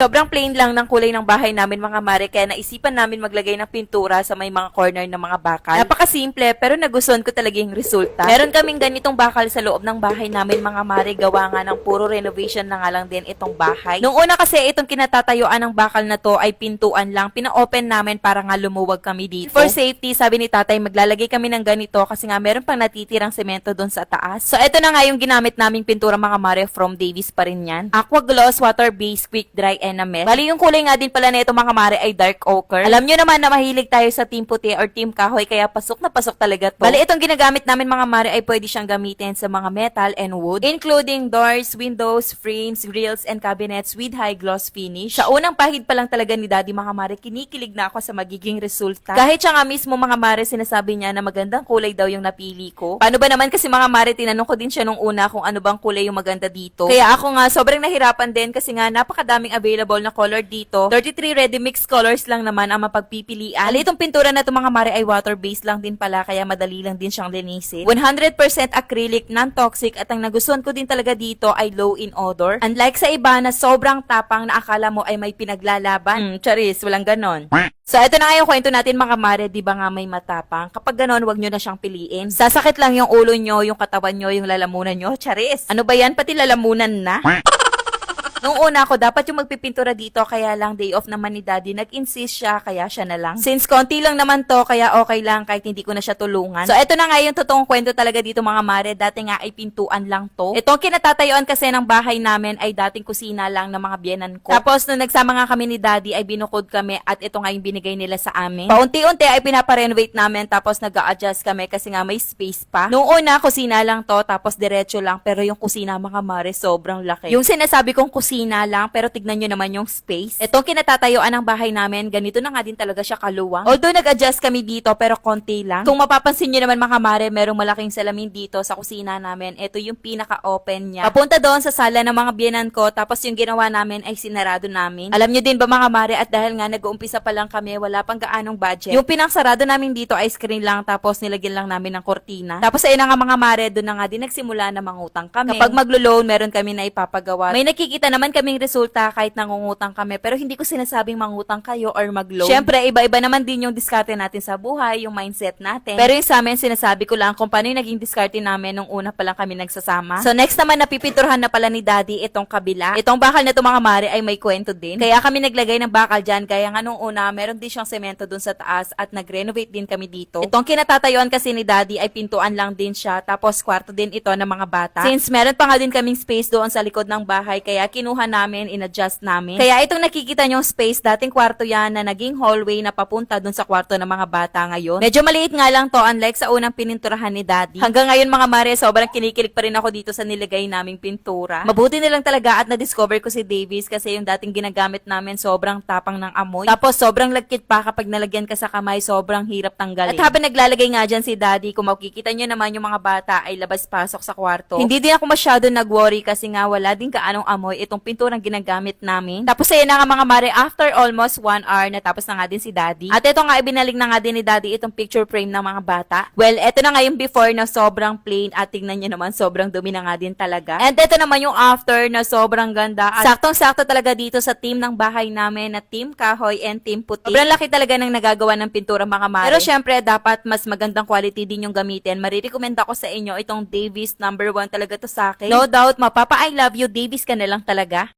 Sobrang plain lang ng kulay ng bahay namin mga mare kaya naisipan namin maglagay ng pintura sa may mga corner ng mga bakal. Napakasimple pero nagustuhan ko talaga yung resulta. Meron kaming ganitong bakal sa loob ng bahay namin mga mare gawa nga ng puro renovation na nga lang din itong bahay. Nung una kasi itong kinatatayuan ng bakal na to ay pintuan lang. Pina-open namin para nga lumuwag kami dito. For safety, sabi ni tatay maglalagay kami ng ganito kasi nga meron pang natitirang semento doon sa taas. So ito na nga yung ginamit naming pintura mga mare from Davis pa rin yan. Aqua Gloss, Water Base, Quick Dry, Enamel. Bali yung kulay nga din pala nito mga mare ay dark ochre. Alam nyo naman na mahilig tayo sa team puti or team kahoy kaya pasok na pasok talaga to. Bali itong ginagamit namin mga mare ay pwede siyang gamitin sa mga metal and wood including doors, windows, frames, grills, and cabinets with high gloss finish. Sa unang pahid pa lang talaga ni daddy mga mare kinikilig na ako sa magiging resulta. Kahit siya nga mismo mga mare sinasabi niya na magandang kulay daw yung napili ko. Paano ba naman kasi mga mare tinanong ko din siya nung una kung ano bang kulay yung maganda dito. Kaya ako nga sobrang nahirapan din kasi nga napakadaming available na color dito. 33 ready mix colors lang naman ang mapagpipilian. Ali itong pintura na to mga mare ay water based lang din pala kaya madali lang din siyang linisin. 100% acrylic, non-toxic at ang nagustuhan ko din talaga dito ay low in odor. Unlike sa iba na sobrang tapang na akala mo ay may pinaglalaban. Hmm, charis, walang ganon. So, ito na nga yung kwento natin mga mare, di ba nga may matapang? Kapag ganon, wag nyo na siyang piliin. Sasakit lang yung ulo nyo, yung katawan nyo, yung lalamunan nyo. Charis! Ano ba yan? Pati lalamunan na? Nung una ko, dapat yung magpipintura dito, kaya lang day off naman ni daddy. Nag-insist siya, kaya siya na lang. Since konti lang naman to, kaya okay lang kahit hindi ko na siya tulungan. So, eto na nga yung totoong kwento talaga dito mga mare. Dati nga ay pintuan lang to. Itong kinatatayuan kasi ng bahay namin ay dating kusina lang ng mga biyenan ko. Tapos, nung nagsama nga kami ni daddy, ay binukod kami at ito nga yung binigay nila sa amin. Paunti-unti ay pinaparenovate namin tapos nag adjust kami kasi nga may space pa. Nung una, kusina lang to, tapos diretso lang. Pero yung kusina mga mare, sobrang laki. Yung sinasabi kong kusina lang, pero tignan nyo naman yung space. Itong kinatatayuan ng bahay namin, ganito na nga din talaga siya kaluwang. Although nag-adjust kami dito, pero konti lang. Kung mapapansin nyo naman mga mare, merong malaking salamin dito sa kusina namin. Ito yung pinaka-open niya. Papunta doon sa sala ng mga biyenan ko, tapos yung ginawa namin ay sinarado namin. Alam nyo din ba mga mare, at dahil nga nag-uumpisa pa lang kami, wala pang gaanong budget. Yung pinangsarado namin dito ay screen lang, tapos nilagyan lang namin ng kortina. Tapos ayun na nga mga mare, doon na nga din nagsimula na mangutang kami. Kapag maglo-loan, meron kami na ipapagawa. May nakikita naman kaming resulta kahit nangungutang kami, pero hindi ko sinasabing mangutang kayo or mag-loan. Syempre, iba-iba naman din yung diskarte natin sa buhay, yung mindset natin. Pero yung sa amin, sinasabi ko lang kung paano yung naging diskarte namin nung una pa lang kami nagsasama. So next naman, napipinturhan na pala ni Daddy itong kabila. Itong bakal na to mga mare ay may kwento din. Kaya kami naglagay ng bakal dyan, kaya nga nung una, meron din siyang semento dun sa taas at nag-renovate din kami dito. Itong kinatatayuan kasi ni Daddy ay pintuan lang din siya, tapos kwarto din ito ng mga bata. Since meron pa nga din kaming space doon sa likod ng bahay, kaya kinuha namin, in-adjust namin. Kaya itong nakikita nyong space, dating kwarto yan na naging hallway na papunta dun sa kwarto ng mga bata ngayon. Medyo maliit nga lang to, unlike sa unang pininturahan ni Daddy. Hanggang ngayon mga mare, sobrang kinikilig pa rin ako dito sa nilagay naming pintura. Mabuti na lang talaga at na-discover ko si Davis kasi yung dating ginagamit namin sobrang tapang ng amoy. Tapos sobrang lagkit pa kapag nalagyan ka sa kamay, sobrang hirap tanggalin. At habang naglalagay nga dyan si Daddy, kung makikita nyo naman yung mga bata ay labas-pasok sa kwarto. Hindi din ako masyado nag-worry kasi nga wala din kaanong amoy itong pinturang ginagamit namin. Tapos ayun na nga mga mare, after almost one hour, natapos na nga din si Daddy. At ito nga, ibinaling na nga din ni Daddy itong picture frame ng mga bata. Well, ito na nga yung before na sobrang plain at tingnan nyo naman, sobrang dumi na nga din talaga. And ito naman yung after na sobrang ganda. At saktong-sakto talaga dito sa team ng bahay namin na Team Kahoy and Team Puti. Sobrang laki talaga ng nagagawa ng pintura mga mare. Pero syempre, dapat mas magandang quality din yung gamitin. Marirecommend ako sa inyo itong Davis number one talaga to sa akin. No doubt, mapapa I love you, Davis ka na lang talaga.